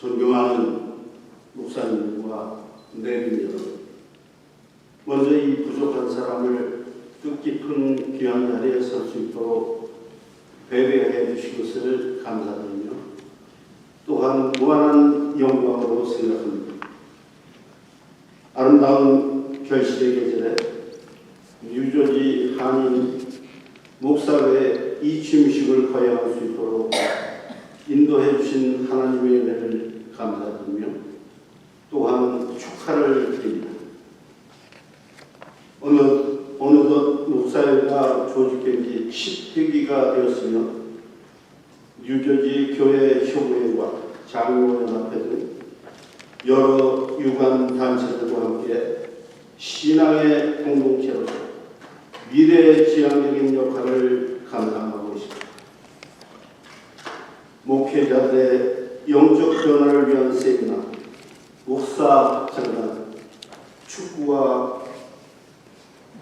존경하는 목사님과 내빈 여러분, 먼저 이 부족한 사람을 뜻깊은 귀한 자리에 설 수 있도록 배려해 주신 것을 감사드리며 또한 무한한 영광으로 생각합니다. 아름다운 결실의 계절에 유조지 한인 목사회 이 취임식을 거행할 수 있도록 인도해 주신 하나님의 은혜를 감사드리며 또한 축하를 드립니다. 어느, 어느덧 목사회가 조직된 지 10회기가 되었으며 뉴저지 교회 협의회와 장로연합회 등 여러 유관 단체들과 함께 신앙의 공동체로서 미래지향적인 역할을 감당하고 있습니다. 목회자들의 영적 변화를 위한 세미나, 목사 장단, 축구와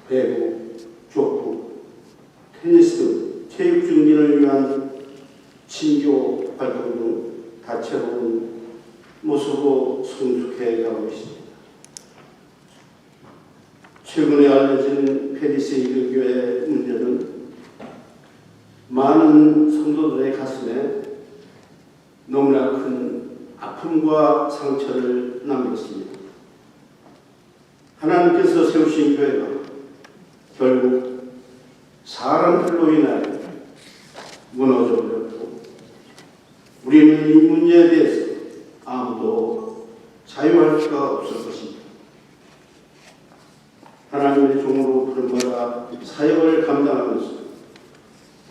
배구, 족구, 테니스 등 체육 증진을 위한 친교 활동 등 다채로운 모습으로 성숙해 가고 있습니다. 최근에 알려진 페리세이드 교회 문제는 많은 성도들의 가슴에 너무나 큰 아픔과 상처를 남겼습니다. 하나님께서 세우신 교회가 결국 사람들로 인하여 무너져 버렸고 우리는 이 문제에 대해서 아무도 자유할 수가 없을 것입니다. 하나님의 종으로 부름받아 사역을 감당하면서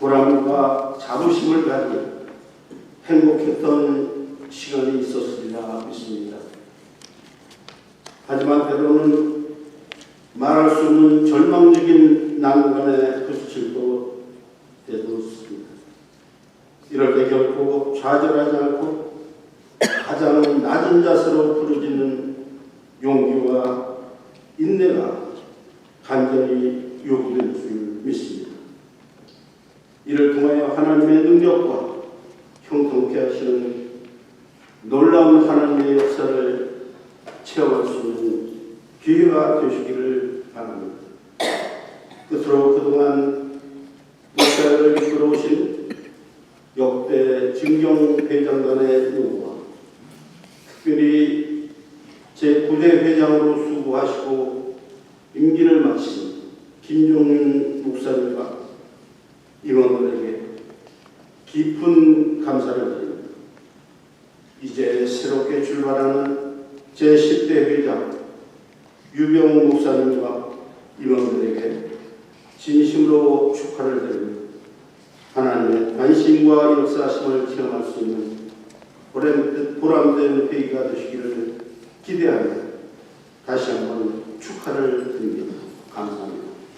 보람과 자부심을 가지고 행복했던 시간이 있었으리라 믿습니다. 하지만 때로는 말할 수 없는 절망적인 난관에 부딪힐도 때도 있습니다. 이럴 때 결코 좌절하지 않고 가장 낮은 자세로 부르짖는 용기와 인내가 간절히 요구될 줄 믿습니다. 이를 통하여 하나님의 능력과 형통케 하시는 놀라운 하나님의 역사를 체험할 수 있는 기회가 되시기를 바랍니다. 끝으로 그동안 목사를 이끌어 오신 역대 증경회장단의 요구와 특별히 제9대 회장으로 수고하시고 임기를 마친 김종윤 목사님과 임원들에게 깊은 감사를 드립니다. 출발하는 제10대 회장 유병 목사님과 임원들에게 진심으로 축하를 드립니다. 하나님의 관심과 역사심을 체험할 수 있는 보람- 보람된 회의가 되시기를 기대하며 다시 한번 축하를 드립니다. 감사합니다.